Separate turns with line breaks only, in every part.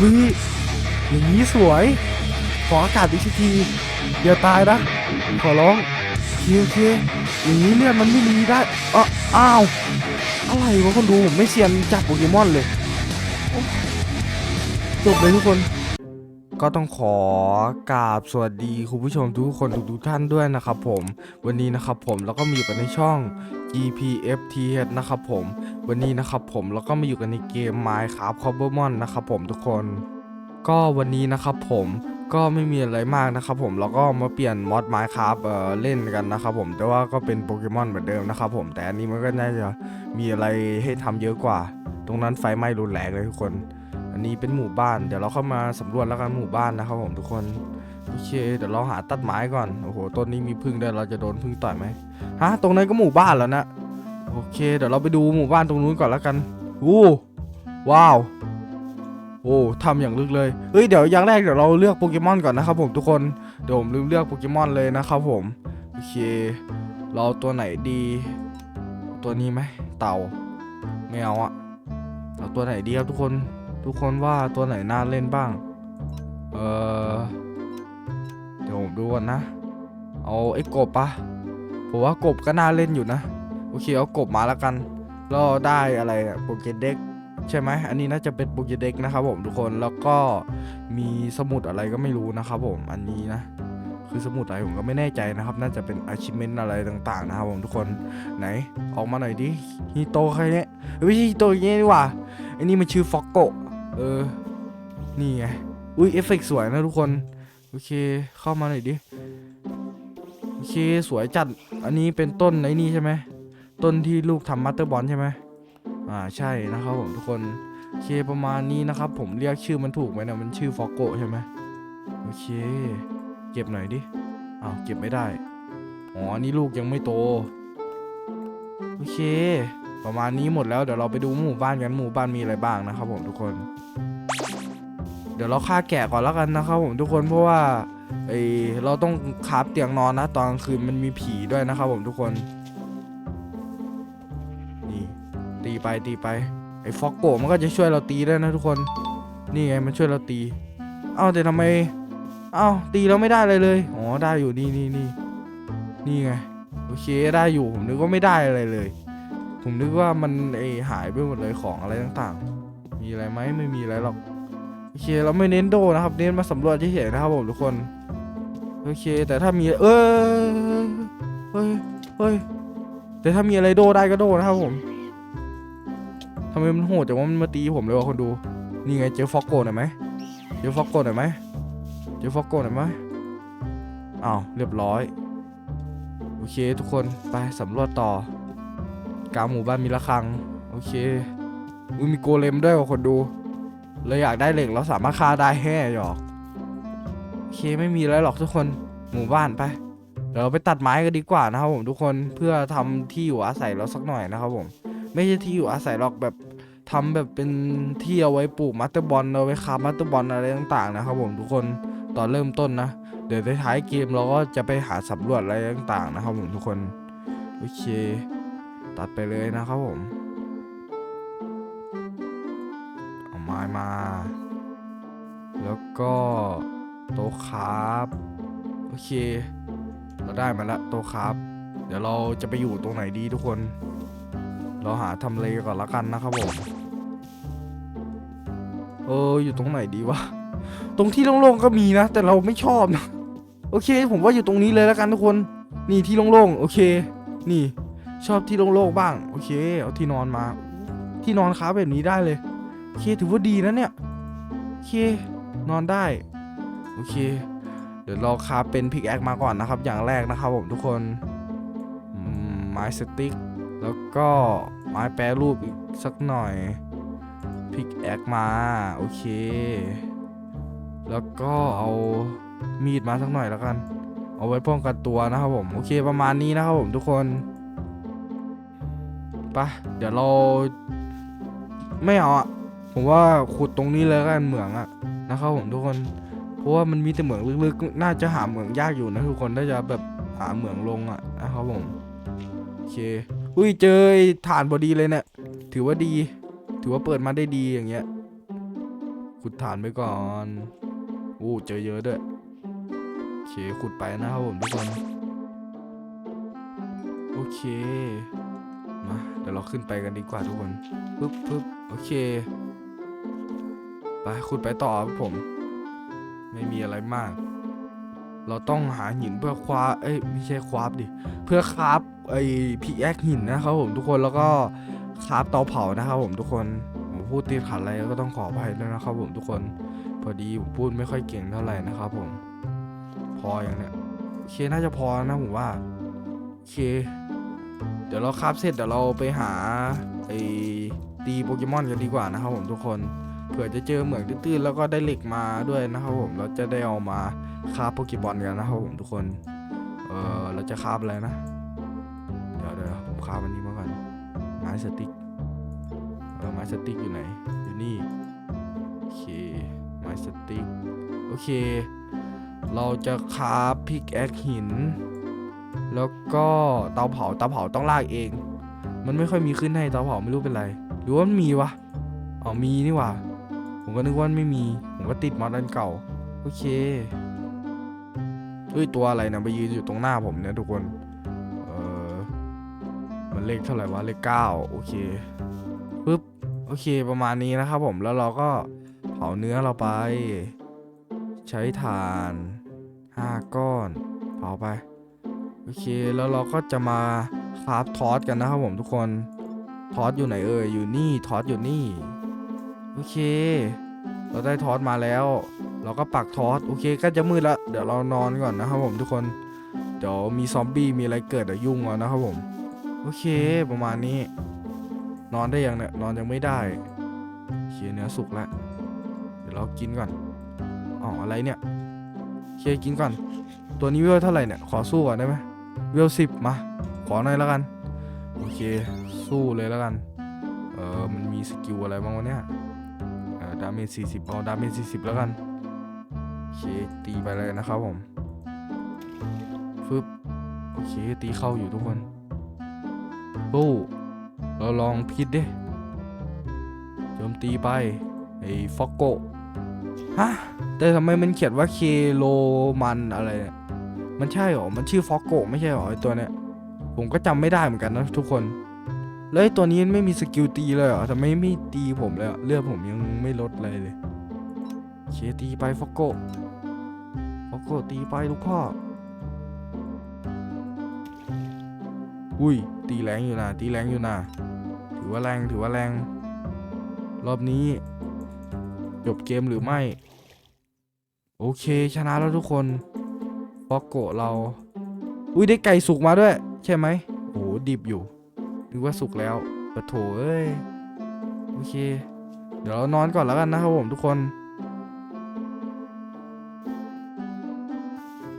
เฮ้ยอย่างนี้สวย ขออากาศอีกสักทีอย่าตายนะ ขอร้องเคโอเคอย่างนี้เลือดมันไม่มีได้อ้าอ้าวอะไรวะคนดูผมไม่เซียนจับโปเกมอนเลยจบเลยทุกคน ก็ต้องขอกราบสวัสดีคุณผู้ชมทุกคนทุกท่านด้วยนะครับผมวันนี้นะครับผมแล้วก็มาอยู่กันในช่อง GPFTH นะครับผมวันนี้นะครับผมแล้วก็มาอยู่กันในเกม Minecraft Covermon นะครับผมทุกคน ก็วันนี้นะครับผมก็ไม่มีอะไรมากนะครับผมแล้วก็มาเปลี่ยนมอด Minecraft เอ่อเล่นกันนะครับผมแต่ว่าก็เป็นโปเกมอนเหมือนเดิมนะครับผมแต่อันนี้มันก็น่าจะมีอะไรให้ทำเยอะกว่า ตรงนั้นไฟไหม้รุนแรงเลยทุกคน อันนี้เป็นหมู่บ้าน เดี๋ยวเราเข้ามาสำรวจแล้วกันหมู่บ้านนะครับผมทุกคน โอเค เดี๋ยวเราหาตัดไม้ก่อน โอ้โห ต้นนี้มีพึ่งด้วยเราจะโดนพึ่งต่อยไหมฮะ ตรงนั้นก็หมู่บ้านแล้วนะ โอเค เดี๋ยวเราไปดูหมู่บ้านตรงนู้นก่อนแล้วกันอู้ว้าว โอ้ทำอย่างลึกเลย เฮ้ย เดี๋ยวอย่างแรกเดี๋ยวเราเลือกโปเกมอนก่อนนะครับผมทุกคน เดี๋ยวผมลืมเลือกโปเกมอนเลยนะครับผม โอเค เราตัวไหนดี ตัวนี้ไหม เต่าไม่เอาอะเอาตัวไหนดีครับทุกคน ทุกคนว่าตัวไหนน่าเล่นบ้าง เออเดี๋ยวผมดูก่อนนะ เอาไอ้กบปะผมว่ากบก็น่าเล่นอยู่นะ โอเคเอากบมาแล้วกันแล้วได้อะไรอะโปเกเด็กใช่ไหม อันนี้น่าจะเป็นโปเกเด็กนะครับผมทุกคน แล้วก็มีสมุดอะไรก็ไม่รู้นะครับผม อันนี้นะ คือสมุดอะไรผมก็ไม่แน่ใจนะครับ น่าจะเป็น achievement อะไรต่างๆนะครับผมทุกคน ไหนออกมาหน่อยดิฮิโตใครเนี่ยไม่ใช่ฮิโตอย่างงี้ดีกว่าอ้นี่มันชื่อฟ็อกโก เออ นี่ไง อุ้ยเอฟเฟกต์สวยนะทุกคน โอเค เข้ามาหน่อยดิ โอเค สวยจัด อันนี้เป็นต้นไอ้นี่ใช่ไหม ต้นที่ลูกทำมัตเตอร์บอลใช่ไหมอ่า ใช่นะครับผมทุกคน โอเค ประมาณนี้นะครับ ผมเรียกชื่อมันถูกไหมเนี่ยมันชื่อฟอกโกใช่ไหมโอเค เก็บหน่อยดิ อ้าว เก็บไม่ได้ อ๋อนนี้ลูกยังไม่โต โอเค ประมาณนี้หมดแล้วเดี๋ยวเราไปดูหมู่บ้านกันหมู่บ้านมีอะไรบ้างนะครับผมทุกคน เดี๋ยวเราฆ่าแกะก่อนแล้วกันนะครับผมทุกคนเพราะว่าไอเราต้องคาฟเตียงนอนนะตอนกลางคืนมันมีผีด้วยนะครับผมทุกคนนี่ตีไปตีไปไอฟอกโกมันก็จะช่วยเราตีได้นะทุกคนนี่ไงมันช่วยเราตี เอ้าแต่ทำไม เอ้าตีเราไม่ได้เลยเลยอ๋อได้อยู่นี่นี่นี่นี่ไงโอเคได้อยู่ผมนึกว่าไม่ได้อะไรเลย ผมนึกว่ามันไอหายไปหมดเลยของอะไรต่างๆ มีอะไรไหมไม่มีอะไรหรอก โอเคเราไม่เน้นโดนะครับ เน้นมาสำรวจเฉยๆนะครับผมทุกคน โอเค แต่ถ้ามีเออเฮ้ยเฮ้ยแต่ถ้ามีอะไรโดได้ก็โดนะครับผมทำไมมันโหดแต่ว่ามันมาตีผมเลยวะคนดู นี่ไงเจอฟอกโกหน่อยไหมเจอฟอกโกหน่อยไหมเจอฟอกโกหน่อยไหมอ้าวเรียบร้อย โอเคทุกคนไปสำรวจต่อ กลางหมู่บ้านมีระฆัง โอเคอุ้ยมีโกเลมด้วยว่ะคนดูเราอยากได้เหล็กเราสามารถฆ่าได้แห่หยอกโอเคไม่มีอะไรหรอกทุกคนหมู่บ้านไปเดี๋ยวเราไปตัดไม้กันดีกว่านะครับผมทุกคนเพื่อทำที่อยู่อาศัยเราสักหน่อยนะครับผม ไม่ใช่ที่อยู่อาศัยหรอกแบบทำแบบเป็นที่เอาไว้ปลูกมัตเตอร์บอลเอาไว้คามัตเตอร์บอลอะไรต่างๆนะครับผมทุกคนตอนเริ่มต้นนะ เดี๋ยวท้ายเกมเราก็จะไปหาสำรวจอะไรต่างๆนะครับผมทุกคน โอเค ตัดไปเลยนะครับผม เอาไม้มา แล้วก็โต๊ะครับโอเค เราได้มาแล้วโต๊ะครับ เดี๋ยวเราจะไปอยู่ตรงไหนดีทุกคน เราหาทำเลก่อนละกันนะครับผม เอออยู่ตรงไหนดีวะ ตรงที่โล่งๆก็มีนะ แต่เราไม่ชอบนะ โอเค ผมว่าอยู่ตรงนี้เลยแล้วกันทุกคน นี่ที่โล่งๆ โอเค นี่ ชอบที่โล่งๆบ้าง โอเค เอาที่นอนมา ที่นอนค้าแบบนี้ได้เลย โอเค ถือว่าดีนะเนี่ย โอเค นอนได้ โอเค เดี๋ยวเราคาเป็นพิกแอคมาก่อนนะครับ อย่างแรกนะครับผมทุกคน ไม้สติ๊ก แล้วก็ไม้แปรรูปอีกสักหน่อย พิกแอคมา โอเค แล้วก็เอามีดมาสักหน่อยแล้วกัน เอาไว้ป้องกันตัวนะครับผม โอเคประมาณนี้นะครับผมทุกคน ปะเดี๋ยวเรา ไม่เอาอะผมว่าขุดตรงนี้เลยกันเหมืองอะนะครับผมทุกคน เพราะว่ามันมีแต่เหมืองลึกๆ น่าจะหาเหมืองยากอยู่นะทุกคนถ้าจะแบบหาเหมืองลงอะนะครับผมโอเค อุ้ยเจอฐานพอดีเลยเนี่ยถือว่าดี ถือว่าเปิดมาได้ดีอย่างเงี้ยขุดฐานไปก่อนอู้เจอเยอะด้วยโอเคขุดไปนะครับผมทุกคนโอเค มาเดี๋ยวเราขึ้นไปกันดีกว่าทุกคนปึ๊บปึ๊บโอเคไปขุดไปต่อครับผม ไม่มีอะไรมาก เราต้องหาหินเพื่อคว้าเอ้ยไม่ใช่คว้าดิเพื่อคราฟไอ้พิกแอคหินนะครับผมทุกคนแล้วก็คราฟเตาเผานะครับผมทุกคนผมพูดติดขัดอะไรก็ต้องขออภัยด้วยนะครับผมทุกคนพอดีผมพูดไม่ค่อยเก่งเท่าไหร่นะครับผมพออย่างเนี้ยโอเคน่าจะพอนะผมว่าโอเค เดี๋ยวเราคาฟเสร็จเดี๋ยวเราไปหาไอ้ตีโปเกมอนกันดีกว่านะครับผมทุกคนเผื่อจะเจอเหมืองตื้นๆแล้วก็ได้เหล็กมาด้วยนะครับผมเราจะได้เอามาคาฟโปเกมอนกันนะครับผมทุกคนเออเราจะคาบอะไรนะเดี๋ยวเดี๋ยวผมคาบอันนี้มาก่อนไม้สติ๊กเออไม้สติ๊กอยู่ไหนอยู่นี่โอเคไม้สติ๊กโอเค เราจะคาบพิกแอคหิน แล้วก็เตาเผาเตาเผาต้องลากเอง มันไม่ค่อยมีขึ้นให้เตาเผาไม่รู้เป็นไร หรือว่ามันมีวะอ๋อมีนี่หว่าผมก็นึกว่าไม่มี ผมก็ติดมอดอันเก่า โอเคเฮ้ยตัวอะไรนะไปยืนอยู่ตรงหน้าผมเนี่ยทุกคน เออมันเลขเท่าไหร่วะเลขเก้าโอเคปึ๊บโอเคประมาณนี้นะครับผมแล้วเราก็เผาเนื้อเราไป ใช้ถ่านห้าก้อน เผาไป เคแล้วเราก็จะมาคราฟทอสกันนะครับผมทุกคนทอสอยู่ไหนเอ่ยอยู่นี่ทอสอยู่นี่โอเค เราได้ทอสมาแล้ว เราก็ปักทอสโอเคก็จะมืดล้วเดี๋ยวเรานอนก่อนนะครับผมทุกคนเดี๋ยวมีซอมบี้มีอะไรเกิดเดี๋ยวยุ่งเอานะครับผมโอเคประมาณนี้ นอนได้ยังเนี่ยนอนยังไม่ได้โอเคเนื้อสุกแล้วเดี๋ยวเรากินก่อนอ๋ออะไรเนี่ยโอเคกินก่อน ตัวนี้เวลเท่าไหร่เนี่ยขอสู้ก่อนได้ไหม เวลสิบมา ขอหน่อยแล้วกัน โอเค สู้เลยแล้วกัน เออมันมีสกิลอะไรบ้างวะเนี่ย เออดาเมจสี่สิบเอาดาเมจสี่สิบแล้วกัน โอเค ตีไปเลยนะครับผม ฟึบ โอเค ตีเข้าอยู่ทุกคนปู้เราลองพิษดิโจมตีไป ไอ้ฟอกโกฮะ แต่ทำไมมันเขียนว่าเคโลมันอะไรเนี่ย มันใช่หรอ มันชื่อฟอกโกไม่ใช่หรอไอตัวเนี้ย ผมก็จำไม่ได้เหมือนกันนะทุกคน แล้วไอตัวนี้ไม่มีสกิลตีเลยเหรอทำไมไม่ตีผมเลยอะเลือดผมยังไม่ลดเลยเลยเคตีไปฟอกโกฟอกโกตีไปลูกพ่อ อุ้ย ตีแรงอยู่นะตีแรงอยู่นะถือว่าแรงถือว่าแรง รอบนี้ จบเกมหรือไม่ โอเคชนะแล้วทุกคน ฟอกโกเรา อุ้ยได้ไก่สุกมาด้วย ใช่ไหมโอ้โหดิบอยู่นึกว่าสุกแล้วปะโถเอ้ย โอเค เดี๋ยวเรานอนก่อนแล้วกันนะครับผมทุกคน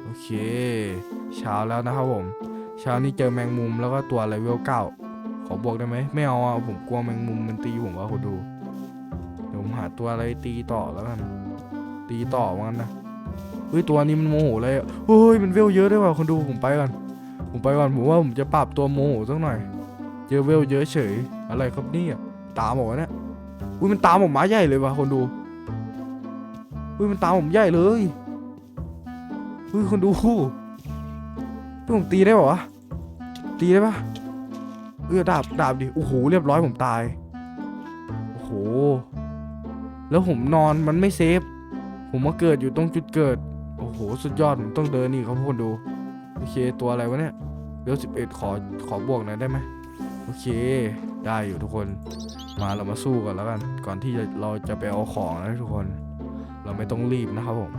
โอเค เช้าแล้วนะครับผม เช้านี้เจอแมงมุมแล้วก็ตัวอะไรเวลเก้าขอบวกได้ไหมไม่เอาอะผมกลัวแมงมุมมันตีผมว่าคุณดู เดี๋ยวผมหาตัวอะไรตีต่อแล้วกัน ตีต่อว่างั้นนะ เฮ้ยตัวนี้มันโมโหเลยอะเฮ้ยมันเวลเยอะด้วยว่ะคนดูผมไปก่อนผมไปก่อนผมว่าผมจะปรับตัวโมโหสักหน่อย เจอเวลเยอะเฉยอะไรครับนี่ยตามบอกว่าเนี่ยอุ้ยมันตามผมมาใหญ่เลยว่ะคนดูอุ้ยมันตามผมใหญ่เลยอุ้ยคนดูพี่ผมตีได้ป่าวะตีได้ปะเออดาบดาบดิโอ้โหเรียบร้อยผมตายโอ้โหแล้วผมนอนมันไม่เซฟ ผมมาเกิดอยู่ตรงจุดเกิด โอ้โห สุดยอดผมต้องเดินนี่ครับคนดู โอเค ตัวอะไรวะเนี่ยเบลสิบเอ็ดขอ ขอบวกหน่อยได้ไหมโอเค ได้อยู่ทุกคน มาเรามาสู้กันแล้วกัน ก่อนที่จะเราจะไปเอาของนะทุกคน เราไม่ต้องรีบนะครับผม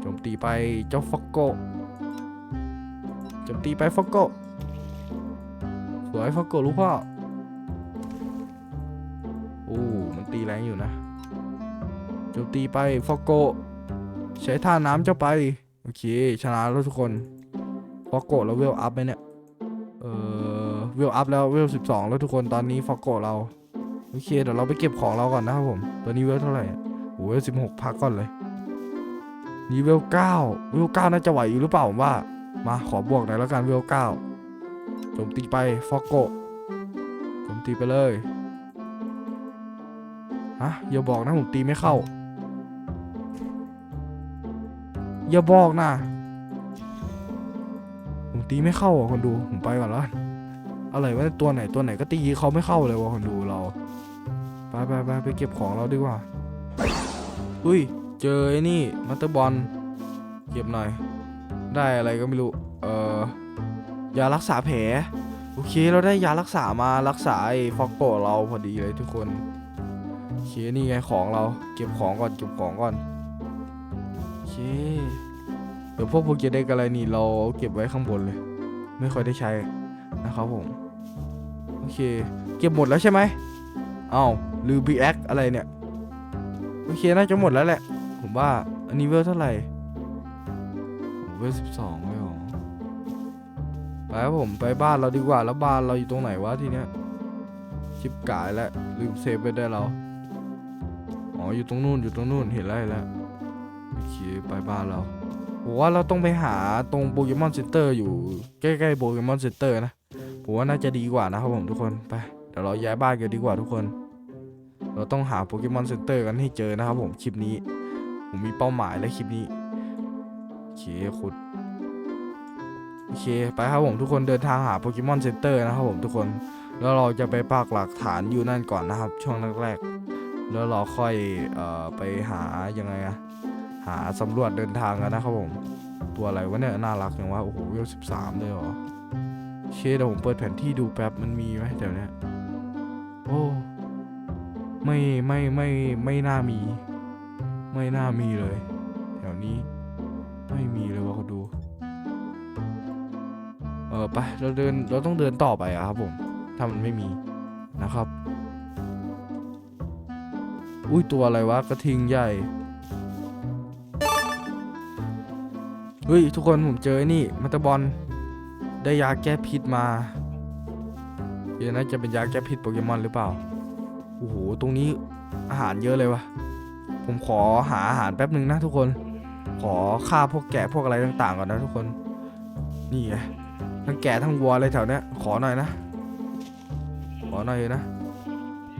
โจมตีไปเจ้าฟอกโกโจมตีไปฟอกโกสวยฟอกโกลูกพ่อโอ้ มันตีแรงอยู่นะโจมตีไปฟอกโก ใช้ท่าน้ำเจ้าไป โอเค ชนะแล้วทุกคนฟอกโกแล้วเวลอัพไหมเนี่ย เออเวลอัพแล้วเวลสิบสองแล้วทุกคนตอนนี้ฟอกโกะเรา โอเค เดี๋ยวเราไปเก็บของเราก่อนนะครับผมตัวนี้เวลเท่าไหร่โอ้เวลสิบหกพักก่อนเลยนี่เวลเก้าเวลเก้าน่าจะไหวอยู่หรือเปล่าผมว่า มาขอบวกหน่อยแล้วกันเวลเก้าโจมตีไปฟอกโกโจมตีไปเลยฮะอย่าบอกนะผมตีไม่เข้า อย่าบอกนะผมตีไม่เข้าอะคนดูผมไปก่อนล้วกันอะไรวะตัวไหนตัวไหนก็ตีเขาไม่เข้าเลยว่ะคนดูเราไปไปไปไปเก็บของเราดีกว่าอุ้ยเจอไอ้นี่มัตเตอร์บอลเก็บหน่อย ได้อะไรก็ไม่รู้เอ่อยารักษาแผลโอเคเราได้ยารักษามารักษาไอ้ฟอกโกเราพอดีเลยทุกคนโอเคนี่ไงของเราเก็บของก่อนเก็บของก่อน เค เดี๋ยวพวกโปเกเด็กอะไรนี่เราเก็บไว้ข้างบนเลย ไม่ค่อยได้ใช้นะครับผม โอเค เก็บหมดแล้วใช่ไหมอ้าวลืมพีแอคอะไรเนี่ย โอเค น่าจะหมดแล้วแหละ ผมว่า อันนี้เวลเท่าไหร่โอ้เวลสิบสองเลยหรอ ไปครับผมไปบ้านเราดีกว่า แล้วบ้านเราอยู่ตรงไหนวะทีเนี้ย ชิบกายแล้วลืมเซฟไปได้เรา อ๋อ อยู่ตรงนู่น อยู่ตรงนู่น เห็นแล้วเห็นแล้ว โอเคไปบ้านเราผมว่าเราต้องไปหาตรงโปเกมอนเซ็นเตอร์อยู่ใกล้ๆโปเกมอนเซ็นเตอร์นะผมว่าน่าจะดีกว่านะครับผมทุกคนไปเดี๋ยวเราย้ายบ้านกันดีกว่าทุกคน เราต้องหาโปเกมอนเซ็นเตอร์กันให้เจอนะครับผมคลิปนี้ ผมมีเป้าหมายและคลิปนี้โอเคขุดโอเคไปครับผมทุกคนเดินทางหาโปเกมอนเซ็นเตอร์นะครับผมทุกคน แล้วเราจะไปปักหลักฐานอยู่นั่นก่อนนะครับ ช่วงแรกๆแล้วเราค่อยเอ่อไปหายังไงอะ หาสำรวจเดินทางกันนะครับผม ตัวอะไรวะเนี่ย น่ารักอย่างว่า โอ้โหเวลสิบสามเลยเหรอเคเดี๋ยวผมเปิดแผนที่ดูแป๊บมันมีไหมแถวเนี้ยโอ้ไม่ไม่ไม่ไม่น่ามี ไม่น่ามีเลย แถวนี้ ไม่มีเลยวะเขาดู เออไปเราเดินเราต้องเดินต่อไปอะครับผม ถ้ามันไม่มีนะครับ อุ้ยตัวอะไรวะกระทิงใหญ่ เฮ้ย ทุกคนผมเจอไอ้นี่มัตตบอลได้ยาแก้พิษมาเดี๋ยวน่าจะเป็นยาแก้พิษโปเกมอนหรือเปล่าโอ้โหตรงนี้อาหารเยอะเลยวะผมขอหาอาหารแป๊บหนึ่งนะทุกคน ขอฆ่าพวกแกะพวกอะไรต่างๆก่อนนะทุกคน นี่ไงทั้งแกะทั้งวัวอะไรแถวเนี้ยขอหน่อยนะ ขอหน่อยนะ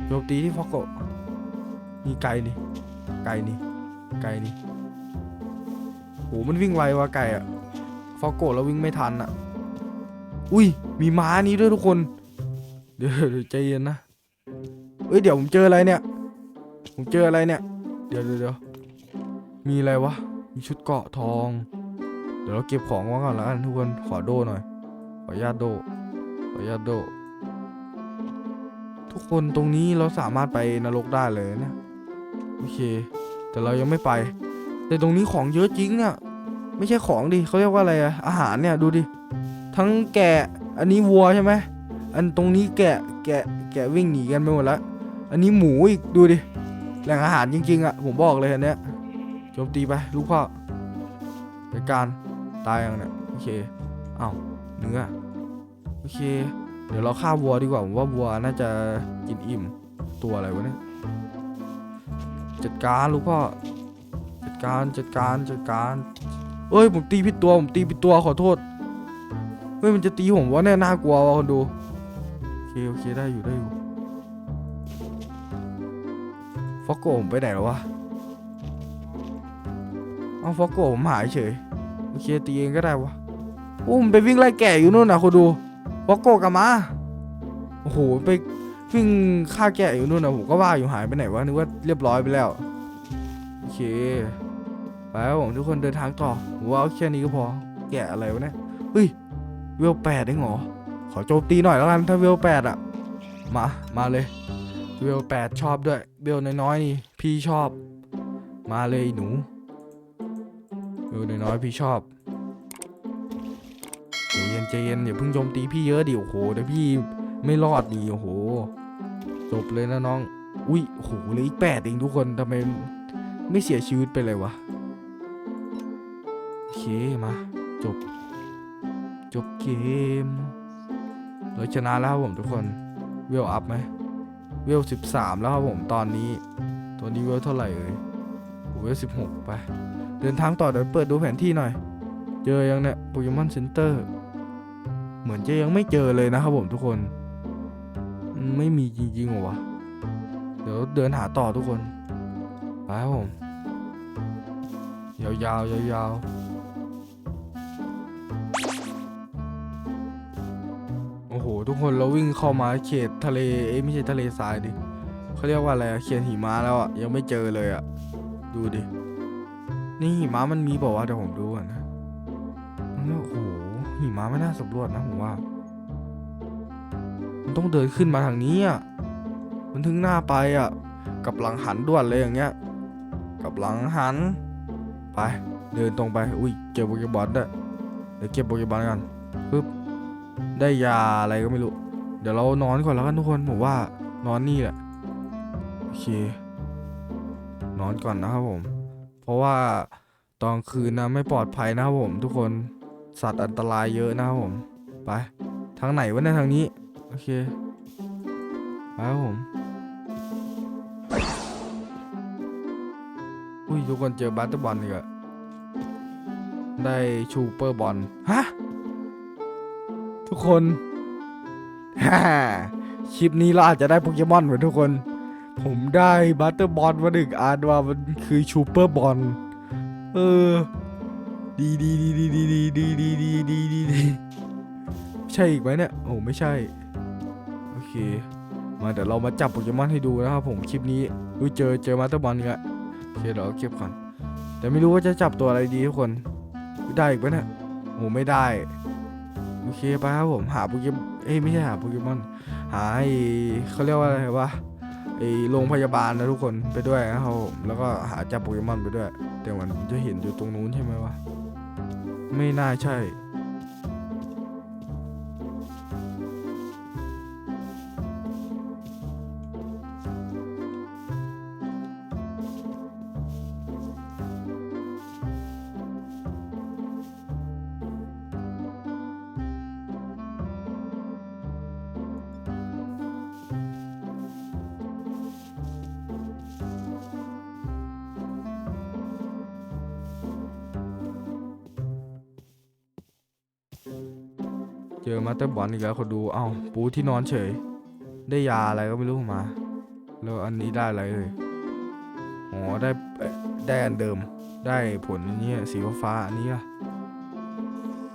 โจมตีที่ฟอกโกนี่ไก่นี่ไก่นี่ไก่นี่ โหมันวิ่งไวว่ะไก่อะฟอกโกะแล้ววิ่งไม่ทันอะอุ้ย มีม้านี้ด้วยทุกคน เดี๋ยวใจเย็นนะเอ้ยเดี๋ยวผมเจออะไรเนี่ย ผมเจออะไรเนี่ย เดี๋ยวเดี๋ยวยวมีอะไรวะ มีชุดเกาะทอง เดี๋ยวเราเก็บของไว้ก่อนแล้วกันทุกคน ขอโดหน่อย ขออนุญาตโด ขออนุญาตโด ทุกคนตรงนี้เราสามารถไปนรกได้เลยนะ โอเค แต่เรายังไม่ไป แต่ตรงนี้ของเยอะจริงเนี่ย ไม่ใช่ของดิเขาเรียกว่าอะไรอะอาหารเนี่ยดูดิ ทั้งแกะ อันนี้วัวใช่ไหม อันตรงนี้แกะ แกะ แกะวิ่งหนีกันไปหมดล้วอันนี้หมูอีกดูดิ แหล่งอาหารจริง ๆอะผมบอกเลยอันเนี้ยโจมตีไปลูกพ่อจัดการตายยังเนี่ยโอเค เอ้าเนื้อ โอเค เดี๋ยวเราฆ่าวัวดีกว่าผมว่าวัวน่าจะกินอิ่ม ตัวอะไรวะเนี่ย จัดการลูกพ่อ ดการจัดการจัดการ เอ้ยผมตีผิดตัวผมตีผิดตัวขอโทษ เฮ้ยมันจะตีผมวะเนี่ยน่ากลัวว่ะคนดูโอเคโอเคได้อยู่ได้อยู่ฟอกโกผมไปไหนแล้ววะ เอาฟอกโกผมหายเฉยโอเคตีเองก็ได้วะโอ้ผมไปวิ่งไล่แก่อยู่นู่นนะคุณดูฟอกโกกลับมาโอ้โหไปวิ่งฆ่าแก่อยู่นู่นนะผมก็ว่าอยู่หายไปไหนวะนึกว่าเรียบร้อยไปแล้ว โอเค ไปครับผมทุกคนเดินทางต่อว่าเอาแค่นี้ก็พอ แกะอะไรวะเนี่ยเฮ้ยเวลแปดเองเหรอขอโจมตีหน่อยแล้วกันถ้าเวลแปดอะมา มาเลย เวลแปดชอบด้วย เวลน้อยๆนี่พี่ชอบ มาเลยหนูเออน้อยๆพี่ชอบใจเย็นใจเย็นอย่าเพิ่งโจมตีพี่เยอะดิโอ้โหเดี๋ยวพี่ไม่รอดดีโอ้โห จบเลยนะน้อง อุ้ยโอ้โหเหลยอีกแปดเองทุกคนทำไมไม่เสียชีวิตไปเลยวะ มา จบ จบเกมเราชนะแล้วครับผมทุกคน เวลอัพไหม เวลสิบสามแล้วครับผมตอนนี้ ตัวนี้เวลเท่าไหร่เอ่ยเวลสิบหกไป เดินทางต่อเดี๋ยวเปิดดูแผนที่หน่อย เจอยังเนี่ยโปเกมอนเซ็นเตอร์เหมือนจะยังไม่เจอเลยนะครับผมทุกคน ไม่มีจริงๆหรอวะ เดี๋ยวเดินหาต่อทุกคน ไปครับผม ยาวๆยาวๆ โอ้โหทุกคนเราวิ่งเข้ามาเขตทะเลเอ้ยไม่ใช่ทะเลทรายดิเขาเรียกว่าอะไรอะเขตหิมะแล้วอะยังไม่เจอเลยอะดูดินี่หิมะมันมีบอกว่าเดี๋ยวผมดูก่อนนะมันโอ้โหหิมะไม่น่าสำรวจนะผมว่ามันต้องเดินขึ้นมาทางนี้อะมันถึงหน้าไปอะกับหลังหันด่วนเลยอย่างเงี้ยกับหลังหัน ไป เดินตรงไป อุ้ยเก็บโปเกบอลด้วยเดี๋ยวเก็บโปเกบอลกันปึ๊บ ได้ยาอะไรก็ไม่รู้ เดี๋ยวเรานอนก่อนแล้วกันทุกคนผมว่านอนนี่แหละ โอเค นอนก่อนนะครับผม เพราะว่าตอนคืนนะไม่ปลอดภัยนะครับผม ทุกคนสัตว์อันตรายเยอะนะครับผม ไป ทางไหนวะเนี่ยทางนี้ โอเค ไปครับผม อุ้ยทุกคนเจอบัตเตอร์บอลอีกอะได้ชูเปอร์บอล ฮะ ทุกคนฮ่าคลิปนี้เราอาจจะได้โปเกมอนเหมือนทุกคน ผมได้บัตเตอร์บอลมาหนึ่งอันว่ามันคือชูเปอร์บอลเออ ดีดีดีดีดีดีดีดีดีดีดีดีใช่อีกไหมเนี่ยโอ้ไม่ใช่ โอเค มาเดี๋ยวเรามาจับโปเกมอนให้ดูนะครับผมคลิปนี้ดูเจอเจอมาสเตอร์บอลกแล้วโอเคเดี๋ยวเก็บก่อนแต่ไม่รู้ว่าจะจับตัวอะไรดีทุกคน ได้อีกปะเนี่ยโอ้ไม่ได้ โอเคไปครับผมหาโปเกมเอ้ยไม่ใช่หาโปเกมอนหาไอ้เขาเรียกว่าอะไรวะไอ้โรงพยาบาลนะทุกคนไปด้วยนะครับผมแล้วก็หาจับโปเกมอนไปด้วย แต่วันจะเห็นอยู่ตรงนู้นใช่ไหมวะไม่น่าใช่ เจอมาสเตอร์บอลอีกแล้วคนดู เอ้าปูที่นอนเฉย ได้ยาอะไรก็ไม่รู้มา แล้วอันนี้ได้อะไรเอ่ยอ๋อได้ได้อันเดิม ได้ผลอันนี้สีฟ้าอันนี้อะ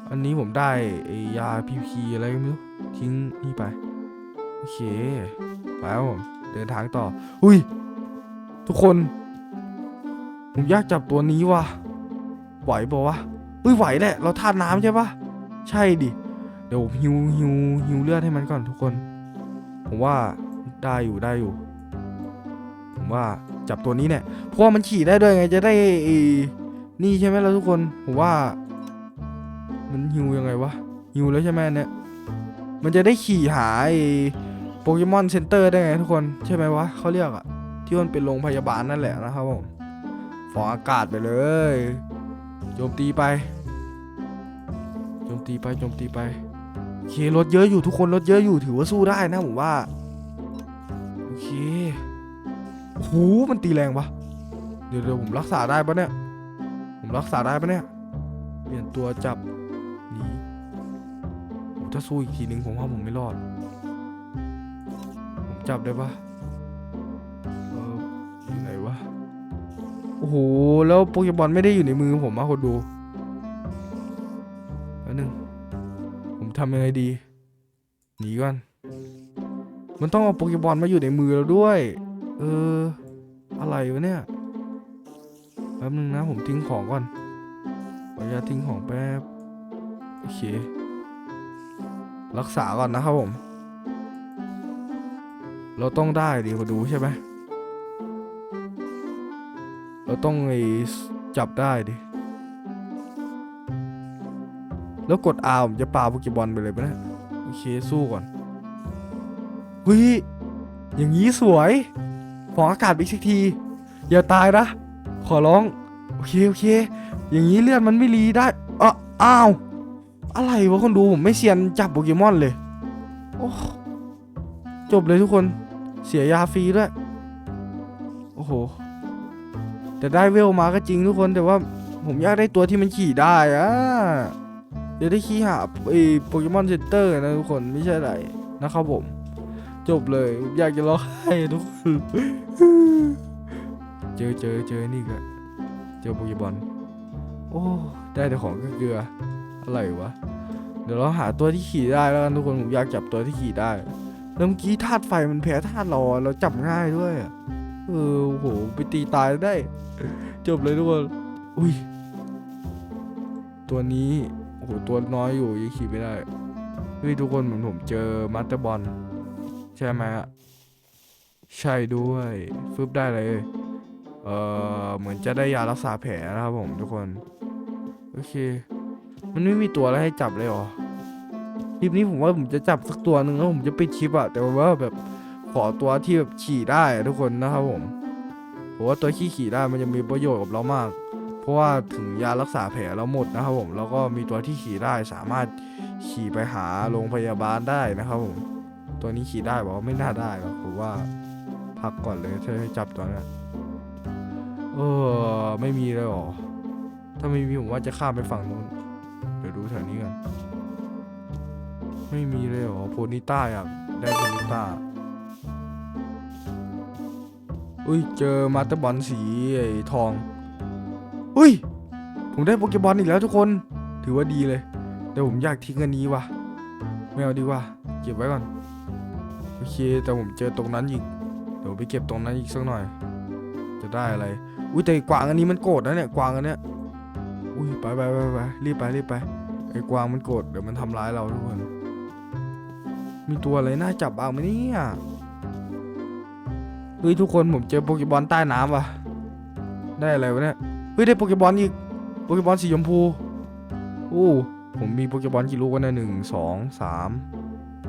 อันนี้ผมได้ไอยาพีพีอะไรก็ไม่รู้ ทิ้งนี่ไป โอเค ไปครับผม เดินทางต่อ อุ้ย ทุกคน ผมอยากจับตัวนี้ว่ะ ไหวปะวะเฮ้ยไหวแหละ เราท่าน้ำใช่ปะใช่ดิ เดี๋ยวฮิวฮิวฮิวเลือดให้มันก่อนทุกคน ผมว่าได้อยู่ได้อยู่ ผมว่าจับตัวนี้เนี่ยเพราะมันขี่ได้ด้วยไงจะได้นี่ใช่ไหมล่ะทุกคนผมว่า มันฮิวยังไงวะฮิวแล้วใช่ไหมเนี่ย มันจะได้ขี่หาไอ้โปเกมอนเซ็นเตอร์ได้ไงทุกคนใช่ไหมวะเขาเรียกอะที่มันเป็นโรงพยาบาลนั่นแหละนะครับผมฟองอากาศไปเลยโจมตีไปโจมตีไปโจมตีไป เครถเยอะอยู่ทุกคนรถเยอะอยู่ถือว่าสู้ได้นะผมว่า โอเคโอ้โหมันตีแรงปะเดี๋ยวเดี๋ยวผมรักษาได้ปะเนี่ย ผมรักษาได้ปะเนี่ย เปลี่ยนตัวจับหนีโอ้ถ้าสู้อีกทีหนึ่งผมว่าผมไม่รอด ผมจับได้ปะเอออยู่ไหนวะ โอ้โห แล้วโปเกมอนไม่ได้อยู่ในมือผมอะคนดู ทำยังไงดี หนีก่อน มันต้องเอาโปเกมอนมาอยู่ในมือเราด้วย เออ อะไรวะเนี่ยแป๊บนึงนะผมทิ้งของก่อนขออนุญาตทิ้งของแป๊บ โอเค รักษาก่อนนะครับผม เราต้องได้ดีมาดูใช่ไหม เราต้องไอ้จับได้ดิ แล้วกด R ผมจะปาโปเกมอนไปเลยปะเนี่ยโอเคสู้ก่อนเฮ้ยอย่างนี้สวยฟองอากาศอีกสักที อย่าตายนะ ขอร้อง โอเคโอเค อย่างนี้เลือดมันไม่รีได้อ้าอ้าวอะไรวะคนดูผมไม่เซียนจับโปเกมอนเลยโอ้จบเลยทุกคนเสียยาฟรีด้วยโอ้โหแต่ได้เวลมาก็จริงทุกคนแต่ว่าผมอยากได้ตัวที่มันขี่ได้อะ เดี๋ยวได้ขี่หาไอ้โปเกมอนเซ็นเตอร์นะทุกคนไม่ใช่อะไรนะครับผม จบเลยอยากจะร้องไห้ทุกคนเจอเจอเจอนี่ก็เจอโปเกบอลโอ้ได้แต่ของเกลืออะไรวะเดี๋ยวเราหาตัวที่ขี่ได้แล้วกันทุกคนผมอยากจับตัวที่ขี่ได้แล้วเมื่อกี้ธาตุไฟมันแพ้ธาตุรอะเราจับง่ายด้วยเออโอ้โหไปตีตายได้ จบเลยทุกคนอุ้ยตัวนี้ หตัวน้อยอยู่ยังขี่ไม่ได้เฮ้ยทุกคนเหมือนผมเจอมาสเตอร์บอลใช่ไหมอะใช่ด้วยฟึบได้เลย เออเหมือนจะได้ยารักษาแผลนะครับผมทุกคน โอเค มันไม่มีตัวอะไรให้จับเลยเหรอคลิปนี้ผมว่าผมจะจับสักตัวหนึ่งแล้วผมจะปิดคลิปอะแต่ว่าแบบขอตัวที่แบบขี่ได้ทุกคนนะครับผมผมว่าตัวขี่ขี่ได้มันจะมีประโยชน์กับเรามาก ราะว่าถึงยารักษาแผลเราหมดนะครับผมแล้วก็มีตัวที่ขี่ได้สามารถขี่ไปหาโรงพยาบาลได้นะครับผมตัวนี้ขี่ได้บอกว่าไม่น่าได้หรอกผมว่าพักก่อนเลยถ้าจับตัวนั้นเออไม่มีเลยหรอถ้าไม่มีผมว่าจะข้ามไปฝั่งนู้นเดี๋ยวดูแถวนี้กันไม่มีเลยหรอโพนิต้าอยากได้โพนิต้าอุ้ยเจอมาสเตอร์บอลสีไอ้ทอง อุ้ย ผมได้โปเกบอลอีกแล้วทุกคน ถือว่าดีเลย แต่ผมอยากทิ้งอันนี้ว่ะ ไม่เอาดีกว่า เก็บไว้ก่อน โอเค แต่ผมเจอตรงนั้นอีก เดี๋ยวไปเก็บตรงนั้นอีกสักหน่อย จะได้อะไร อุ้ยแต่กวางอันนี้มันโกรธนะเนี่ยกวางอันเนี้ย อุ้ยไปไปไปไปรีบไปรีบไป ไอ้กวางมันโกรธเดี๋ยวมันทำร้ายเราทุกคน มีตัวอะไรน่าจับบ้างไหมเนี่ยเฮ้ยทุกคนผมเจอโปเกบอลใต้น้ำว่ะ ได้อะไรวะเนี่ย ฮ้ยได้โปเกบอลอีกโปเกบอลสีชมพูโอ้ผมมีโปเกบอลกี่ลูกกันนะหนึ่งสองสาม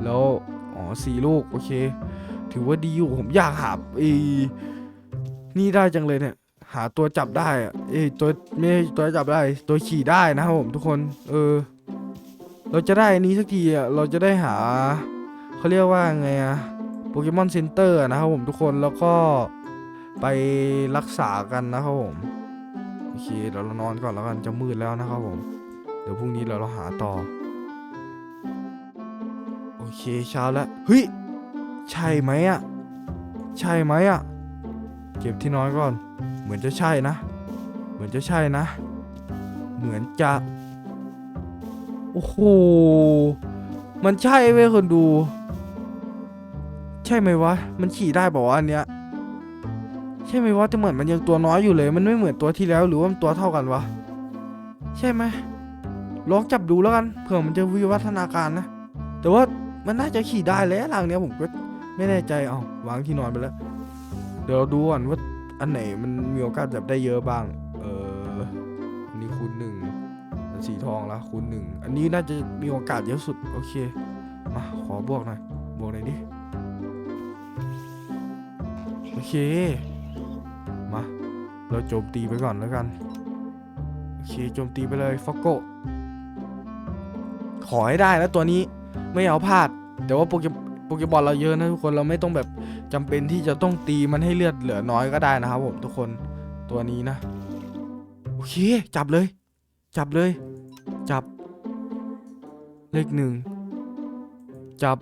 แล้วอ๋อสี่ลูกโอเค ถือว่าดีอยู่ผมอยากหาไอ้นี่ได้จังเลยเนี่ยหาตัวจับได้อะเอ้ตัวไม่ตัวจับได้ ตัวขี่ได้นะครับผมทุกคน เออ เราจะได้อันนี้สักทีอะเราจะได้หาเขาเรียกว่าไงอะโปเกมอนเซ็นเตอร์นะครับผมทุกคนแล้วก็ไปรักษากันนะครับผม เคเดี๋ยวเรานอนก่อนแล้วกันจะมืดแล้วนะครับผมเดี๋ยวพรุ่งนี้เราเราหาต่อ โอเคเช้าแล้วเฮ้ยใช่ไหมอะใช่ไหมอะเก็บที่นอนก่อน เหมือนจะใช่นะ เหมือนจะใช่นะ เหมือนจะโอ้โหมันใช่เว้ยคนดู ใช่ไหมวะ มันขี่ได้บอกว่าอันเนี้ย ใช่ไหมวะแต่เหมือนมันยังตัวน้อยอยู่เลย มันไม่เหมือนตัวที่แล้วหรือว่ามันตัวเท่ากันวะ ใช่ไหมลองจับดูแล้วกันเผื่อมันจะวิวัฒนาการนะ แต่ว่ามันน่าจะขี่ได้แล้วหลังเนี้ยผมก็ไม่แน่ใจเอาวางที่นอนไปแล้ว เดี๋ยวเราดูก่อนว่าอันไหนมันมีโอกาสจับได้เยอะบ้าง เอออันนี้คูณหนึ่งอันสีทองละคูณหนึ่งอันนี้น่าจะมีโอกาสเยอะสุดโอเคมาขอบวกหน่อยบวกหน่อยดิโอเค เราโจมตีไปก่อนแล้วกัน โอเคโจมตีไปเลยฟอกโกขอให้ได้นะตัวนี้ไม่เอาพลาด แต่ว่าโปเกโปเกบอลเราเยอะนะทุกคนเราไม่ต้องแบบจำเป็นที่จะต้องตีมันให้เลือดเหลือน้อยก็ได้นะครับผมทุกคนตัวนี้นะ โอเค จับเลย จับเลย จับ เลขหนึ่งจับ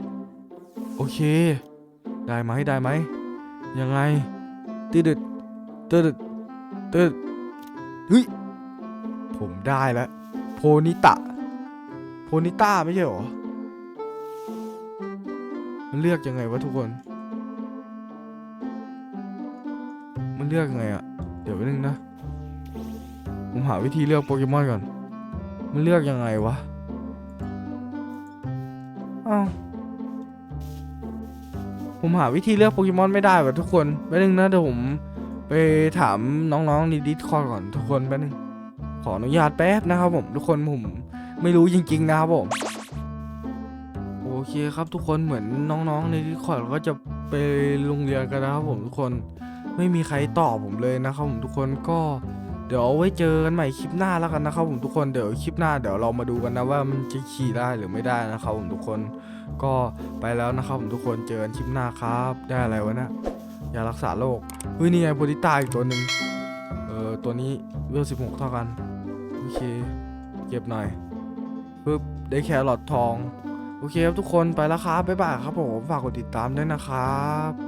โอเค ได้ไหมได้ไหมยังไงตืดดตืด ดตืดเฮ้ย ผมได้แล้ว โพนิตะ โพนิต้าไม่ใช่หรอ มันเลือกยังไงวะทุกคน มันเลือกยังไงอะเดี๋ยวแป๊บนึงนะ ผมหาวิธีเลือกโปเกมอนก่อน มันเลือกยังไงวะ อ้าวผมหาวิธีเลือกโปเกมอนไม่ได้ว่ะทุกคนแป๊บนึงนะเดี๋ยวผม ไปถามน้องๆในดิสคอร์ก่อนทุกคนแป๊บนึงขออนุญาตแป๊บนะครับผมทุกคนผมไม่รู้จริง ๆ นะครับผมโอเคครับทุกคนเหมือนน้องๆในดิสคอร์ก็จะไปโรงเรียนกันนะครับผมทุกคนไม่มีใครตอบผมเลยนะครับผมทุกคนก็เดี๋ยวเอาไว้เจอกันใหม่คลิปหน้าแล้วกันนะครับผมทุกคนเดี๋ยวคลิปหน้าเดี๋ยวเรามาดูกันนะว่ามันจะขี่ได้หรือไม่ได้นะครับผมทุกคนก็ไปแล้วนะครับผมทุกคนเจอกันคลิปหน้าครับ ได้อะไรวะเนะย ยารักษาโรคเฮ้ยนี่ไงโบลิต้าอีกตัวหนึ่งเออตัวนี้เวลสิบหกเท่ากัน โอเค เก็บหน่อยปึ๊บได้แครอททอง โอเคครับทุกคนไปแล้วครับ บ๊ายบายครับผม ฝากกดติดตามด้วยนะครับ